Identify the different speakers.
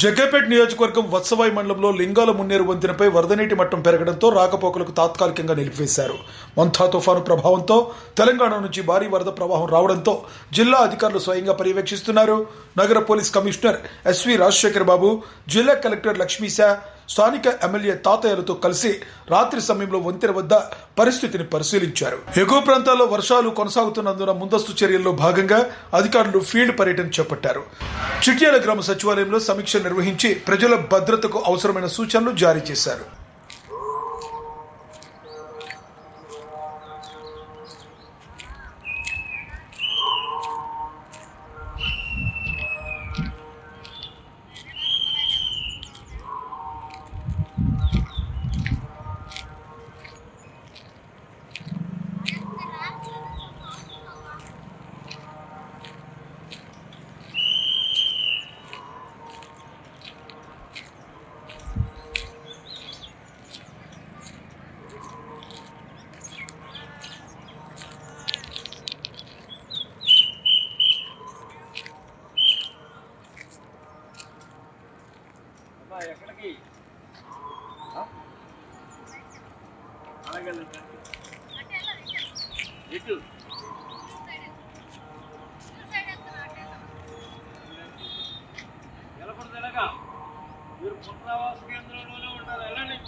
Speaker 1: జగ్గపేట నియోజకవర్గం వత్సవాయి మండలంలో లింగాల మున్నేరు వంతెనపై వరద నీటి మట్టం పెరగడంతో రాకపోకలకు తాత్కాలికంగా నిలిపివేశారు. మంథా తుఫాను ప్రభావంతో తెలంగాణ నుంచి భారీ వరద ప్రవాహం రావడంతో జిల్లా అధికారులు స్వయంగా పర్యవేక్షిస్తున్నారు. నగర police commissioner SV Rajasekhar Babu జిల్లా కలెక్టర్ లక్ష్మీశా స్థానిక ఎమ్మెల్యే తాతయ్యలతో కలిసి రాత్రి సమయంలో వంతెన వద్ద పరిస్థితిని పరిశీలించారు. ఎగువ ప్రాంతాల్లో వర్షాలు కొనసాగుతున్నందున ముందస్తు చర్యల్లో భాగంగా అధికారులు ఫీల్డ్ పర్యటన చేపట్టారు. చిట్యాల గ్రామ సచివాలయంలో సమీక్ష నిర్వహించి ప్రజల భద్రతకు అవసరమైన సూచనలు జారీ చేశారు.
Speaker 2: ఎక్కడికి? ఇటు. ఎలపడదలగా మీరు పునరావాస కేంద్రంలోనే ఉంటారు. వెళ్ళండి.